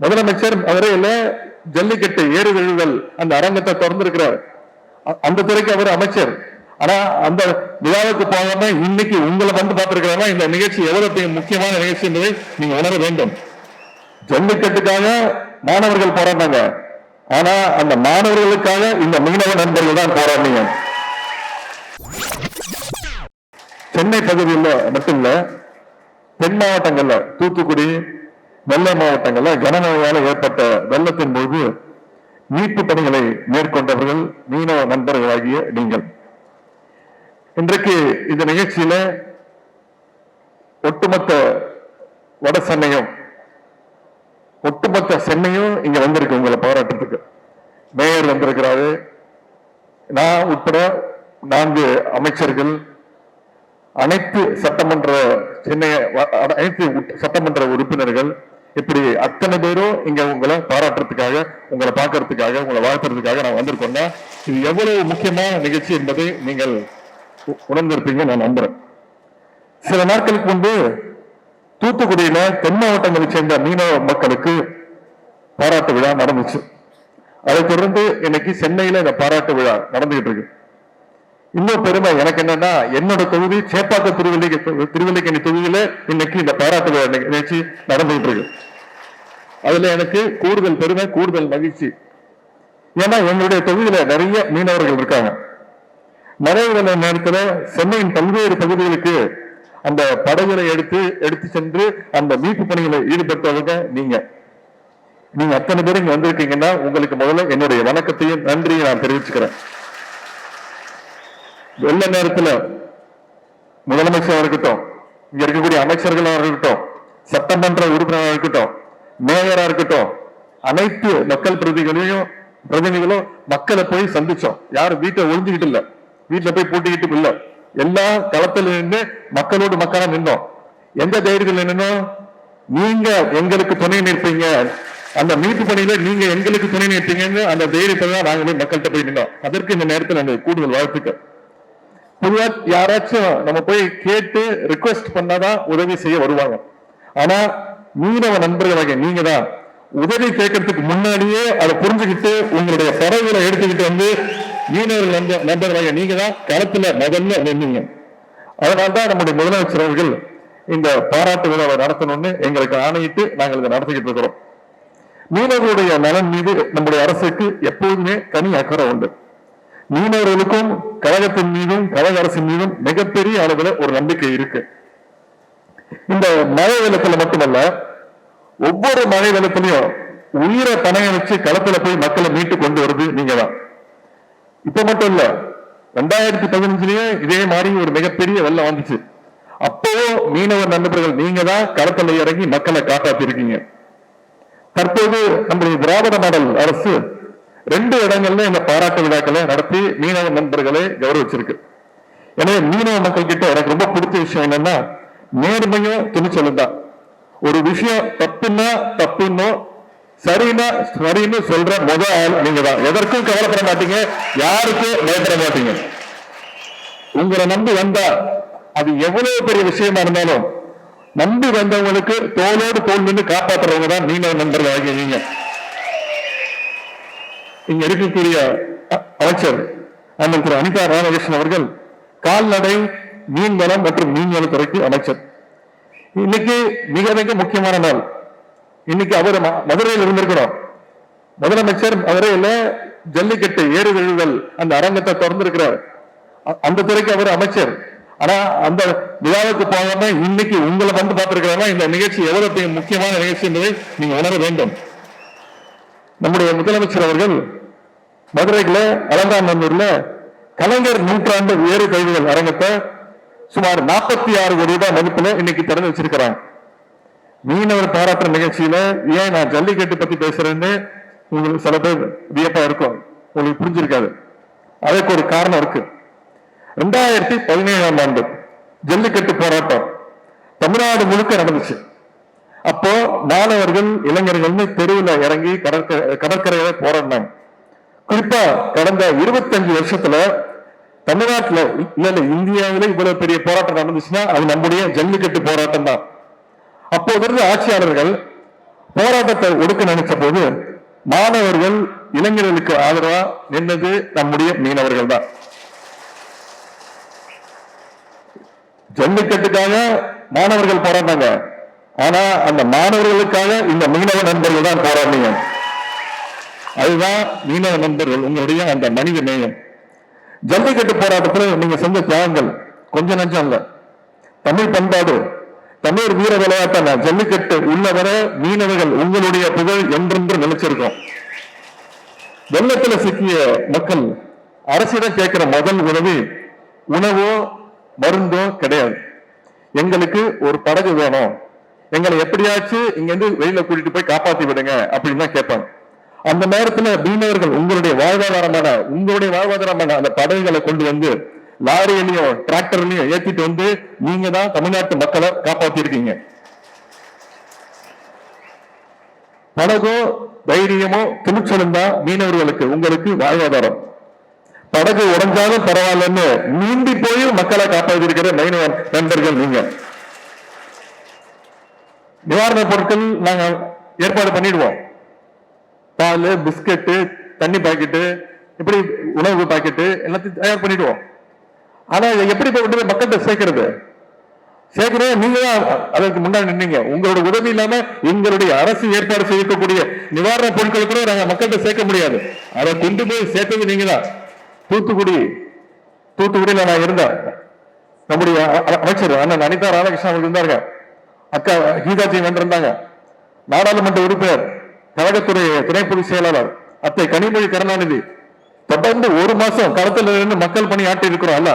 முதலமைச்சர் மதுரையில் ஜல்லிக்கட்டு ஏறு விழுதல் அந்த அரங்கத்தை திறந்திருக்கிறார். அ- அந்த துறைக்கு அவர் அமைச்சர். ஆனா அந்த விழாவுக்கு போகாம இன்னைக்கு உங்களை வந்து பார்த்திருக்கிறாங்க இந்த நிகழ்ச்சி எவ்வளவு முக்கியமான நிகழ்ச்சி என்பதை நீங்க உணர வேண்டும். ஜல்லிக்கட்டுக்காக மாணவர்கள் போராடினாங்க ஆனா அந்த மாணவர்களுக்காக இந்த மீனவ நண்பர்கள் தான் போராடினீங்க. சென்னை பகுதியில் மட்டும் இல்ல தென் மாவட்டங்கள்ல தூத்துக்குடி நெல்லை மாவட்டங்களில் கனமழையால் ஏற்பட்ட வெள்ளத்தின் போது மீட்பு பணிகளை மேற்கொண்டவர்கள் மீனவ நண்பர்களாகிய நீங்கள். இன்றைக்கு இந்த நிகழ்ச்சியில ஒட்டுமொத்த வட சென்னையும் ஒட்டுமொத்த சென்னையும் இங்க வந்திருக்கு உங்களை பாராட்டுறதுக்கு. மேயர் வந்திருக்கிறாரு. நான் உட்பட நான்கு அமைச்சர்கள் அனைத்து சட்டமன்ற சென்னை வ- அனைத்து சட்டமன்ற உறுப்பினர்கள் இப்படி அத்தனை பேரும் இங்க உங்களை பாராட்டுறதுக்காக உங்களை பார்க்கறதுக்காக உங்களை வாழ்த்துறதுக்காக நான் வந்திருக்கோம்னா இது எவ்வளவு முக்கியமான நிகழ்ச்சி என்பதை நீங்கள் உணர்ந்திருப்பீங்க நான் நம்புறேன். சில நாட்களுக்கு முன்பு தூத்துக்குடியில தென் மாவட்டங்களை சேர்ந்த மீனவ மக்களுக்கு பாராட்டு விழா நடந்துச்சு. அதை தொடர்ந்து இன்னைக்கு சென்னையில இந்த பாராட்டு விழா நடந்துகிட்டு இருக்கு. இன்னொரு பெருமை எனக்கு என்னன்னா என்னோட தொகுதி சேப்பாக்க திருவல்லிக்கை திருவல்லிக்கணி தொகுதியில இன்னைக்கு இந்த பாராட்டு விழா நிகழ்ச்சி நடந்துகிட்டு இருக்கு. அதுல எனக்கு கூடுதல் பெருமை கூடுதல் மகிழ்ச்சி. ஏன்னா என்னுடைய தொகுதியில நிறைய மீனவர்கள் இருக்காங்க. மழை வெள்ள நேரத்துல சென்னையின் பல்வேறு பகுதிகளுக்கு அந்த படகுகளை எடுத்து எடுத்து சென்று அந்த மீட்பு பணிகளை ஈடுபட்டவங்க நீங்க. நீங்க அத்தனை பேர் இங்க வந்திருக்கீங்கன்னா உங்களுக்கு முதல்ல என்னுடைய வணக்கத்தையும் நன்றியை நான் தெரிவிச்சுக்கிறேன். வெள்ள நேரத்துல முதலமைச்சராக இருக்கட்டும் இங்க இருக்கக்கூடிய அமைச்சர்களாக இருக்கட்டும் சட்டமன்ற உறுப்பினராக இருக்கட்டும் மேயரா இருக்கட்டும் அனைத்து மக்கள் பிரதிகளையும் பிரதிநிதிகளும் மக்களை போய் சந்திச்சோம். யாரும் வீட்டை ஒழிஞ்சுக்கிட்டு இல்ல. வீட்டுல போய் பூட்டிக்கிட்டு இல்ல. எல்லா களத்துல நின்று மக்களோடு மக்களா நின்றோம் எந்த தைரியத்தில் நின்னோம்? நீங்க எங்களுக்கு துணை நிற்பீங்க. அந்த மீட்பு பணியில நீங்க எங்களுக்கு துணை நிற்பீங்கன்னு அந்த தைரியத்தை தான் நாங்களே மக்கள்கிட்ட போய் நின்றோம் அதற்கு இந்த நேரத்தில் நாங்கள் கூடுதல் வாழ்த்துக்கள். பொதுவா யாராச்சும் நம்ம போய் கேட்டு ரிக்வெஸ்ட் பண்ணாதான் உதவி செய்ய வருவாங்க. ஆனா மீனவ நண்பர்களாக நீங்க தான் உதவி கேட்கறதுக்கு முன்னாடியே அதை புரிஞ்சுக்கிட்டு உங்களுடைய பறவைகளை எடுத்துக்கிட்டு வந்து மீனவர்கள் நண்பர்களாக நீங்க தான் களத்துல முதல்ல நின்னீங்க. அதனால்தான் நம்முடைய முதலமைச்சர் அவர்கள் இந்த பாராட்டு விழாவை நடத்தணும்னு எங்களுக்கு ஆணையிட்டு நாங்கள் இதை நடத்திக்கிட்டு இருக்கிறோம். மீனவர்களுடைய நலன் மீது நம்முடைய அரசுக்கு எப்போதுமே தனி அக்கறை உண்டு. மீனவர்களுக்கும் கழகத்தின் மீதும் கழக அரசின் மீதும் மிகப்பெரிய அளவில் ஒரு நம்பிக்கை இருக்கு. இந்த மழை வெள்ளத்துல மட்டுமல்ல ஒவ்வொரு மழை வெள்ளத்திலையும் உயிரை பணையணிச்சு வச்சு களத்துல போய் மக்களை மீட்டு கொண்டு வருது நீங்க தான் இப்ப மட்டும் இல்ல ரெண்டாயிரத்தி பதினஞ்சுலயே இதே மாதிரி ஒரு மிகப்பெரிய வெள்ளம் வந்துச்சு. அப்போ மீனவர் நண்பர்கள் நீங்க தான் களத்துல இறங்கி மக்களை காப்பாத்திருக்கீங்க. தற்போது நம்முடைய திராவிட மாடல் அரசு ரெண்டு இடங்கள்ல இந்த பாராட்டு விழாக்களை நடத்தி மீனவ நண்பர்களை கௌரவிச்சிருக்கு. எனவே மீனவ மக்கள் கிட்ட எனக்கு ரொம்ப பிடிச்ச விஷயம் என்னன்னா நேர்மையும் துணிச்சலும் தான். ஒரு விஷயம் தப்புன்னா தப்புன்னு சரின்னா சரின்னு சொல்ற முத ஆள் நீங்க தான். எதற்கும் கவலைப்பட மாட்டீங்க யாருக்கும் பயப்பட மாட்டீங்க. உங்களை நம்பி வந்தா அது எவ்வளவு பெரிய விஷயமா இருந்தாலும் நம்பி வந்தவங்களுக்கு தோளோடு தோல் நின்று காப்பாத்துறவங்க தான் மீனவ நண்பர்கள் ஆகியிருக்கீங்க. இங்க இருக்கக்கூடிய அ- அமைச்சர் அண்ணன் திரு அனிதா ராமகிருஷ்ணன் அவர்கள் கால்நடை மீன்வளம் மற்றும் மீன்வளத்துறைக்கு அமைச்சர். இன்னைக்கு மிக மிக முக்கியமான நாள். இன்னைக்கு அவர் ம- மதுரையில் இருந்திருக்கிறோம் முதலமைச்சர் மதுரையில ஜல்லிக்கட்டு ஏறு விழுதல் அந்த அரங்கத்தை திறந்திருக்கிறார். அ- அந்த துறைக்கு அவர் அமைச்சர். ஆனா அந்த விழாவுக்கு போகாம இன்னைக்கு உங்களை வந்து பார்த்திருக்கிறாங்க இந்த நிகழ்ச்சி எவ்வளவு முக்கியமான நிகழ்ச்சி என்பதை நீங்க உணர வேண்டும். நம்முடைய முதலமைச்சர் அவர்கள் மதுரையில் அலங்காநல்லூர்ல கலைஞர் நூற்றாண்டு வேறு கழிவுகள் அரங்கத்தை சுமார் நாற்பத்தி ஆறு கோடி ரூபாய் மதிப்புல இன்னைக்கு திறந்து வச்சிருக்கிறாங்க. மீனவர் பாராட்டுற நிகழ்ச்சியில ஏன் நான் ஜல்லிக்கட்டு பத்தி பேசுறேன்னு உங்களுக்கு சில பேர் வியப்பா இருக்கும். உங்களுக்கு புரிஞ்சிருக்காது. அதுக்கு ஒரு காரணம் இருக்கு. ரெண்டாயிரத்தி பதினேழாம் ஆண்டு ஜல்லிக்கட்டு போராட்டம் தமிழ்நாடு முழுக்க நடந்துச்சு. அப்போ மாணவர்கள் இளைஞர்கள்னு தெருவில் இறங்கி கடற்கரை கடற்கரையில போராடினாங்க. குறிப்பா கடந்த இருபத்தஞ்சு வருஷத்துல தமிழ்நாட்டில் இல்ல இல்ல இந்தியாவில இவ்வளவு பெரிய போராட்டம் நடந்துச்சுன்னா அது நம்முடைய ஜல்லிக்கட்டு போராட்டம் தான். அப்போது இருந்த ஆட்சியாளர்கள் போராட்டத்தை ஒடுக்க நினைச்ச போது மாணவர்கள் இளைஞர்களுக்கு ஆதரவா நின்றது நம்முடைய மீனவர்கள் தான். ஜல்லிக்கட்டுக்காக மாணவர்கள் போராடினாங்க. ஆனா அந்த மாணவர்களுக்காக இந்த மீனவ நண்பர்கள் தான் போராடினீங்க. அதுதான் மீனவ நண்பர்கள் உங்களுடைய அந்த மனித நேயம். ஜல்லிக்கட்டு போராட்டத்தில் நீங்க செஞ்ச தியாகங்கள் கொஞ்ச நஞ்சம் இல்லை. தமிழ் பண்பாடு தமிழ் வீர விளையாட்டான ஜல்லிக்கட்டு உள்ளவர மீனவர்கள் உங்களுடைய புகழ் என்றென்று நிலைச்சிருக்கும் வெள்ளத்துல சிக்கிய மக்கள் அரசிடம் கேட்கிற முதல் உதவி உணவோ மருந்தோ கிடையாது. எங்களுக்கு ஒரு படகு வேணும். எங்களை எப்படியாச்சும் இங்கிருந்து வெளியில கூட்டிட்டு போய் காப்பாத்தி விடுங்க அப்படின்னு தான் கேட்பாங்க. அந்த நேரத்துல மீனவர்கள் உங்களுடைய வாழ்வாதாரமான உங்களுடைய வாழ்வாதாரமான அந்த படகுகளை கொண்டு வந்து லாரியிலையும் டிராக்டர்லயும் ஏத்திட்டு வந்து நீங்க தான் தமிழ்நாட்டு மக்களை காப்பாத்தி இருக்கீங்க. படகோ தைரியமோ துணிச்சலும் தான் மீனவர்களுக்கு உங்களுக்கு வாழ்வாதாரம். படகு உடஞ்சாலும் பரவாயில்லன்னு நீந்தி போய் மக்களை காப்பாற்றி இருக்கிற மீனவ நண்பர்கள் நீங்க. நிவாரணப் பொருட்கள் நாங்க ஏற்பாடு பண்ணிடுவோம். பால் பிஸ்கட்டு தண்ணி பாக்கெட்டு இப்படி உணவு பாக்கெட்டு எல்லாத்தையும் தயார் பண்ணிடுவோம். ஆனா இதை எப்படி போய் கொண்டு போய் மக்கள்கிட்ட சேர்க்கிறது? சேர்க்கிறது நீங்க தான் அதற்கு முன்னாடி நின்னீங்க. உங்களோட உதவி இல்லாம எங்களுடைய அரசு ஏற்பாடு செய்யக்கூடிய நிவாரண பொருட்களை கூட நாங்க மக்கள்கிட்ட சேர்க்க முடியாது. அதை கொண்டு போய் சேர்த்தது நீங்க தான். தூத்துக்குடி தூத்துக்குடியில நான் இருந்தேன். நம்முடைய அமைச்சர் அண்ணன் அனிதா ராதாகிருஷ்ணன் அவர்கள் இருந்தாருங்க. அக்கா கீதாஜி வென்றிருந்தாங்க நாடாளுமன்ற உறுப்பினர் கழகத்துறை துணை பொதுச் செயலாளர் அத்தை கனிமொழி கருணாநிதி. தொடர்ந்து ஒரு மாசம் களத்தில் இருந்து மக்கள் பணி ஆட்டி இருக்கிறோம் அல்ல?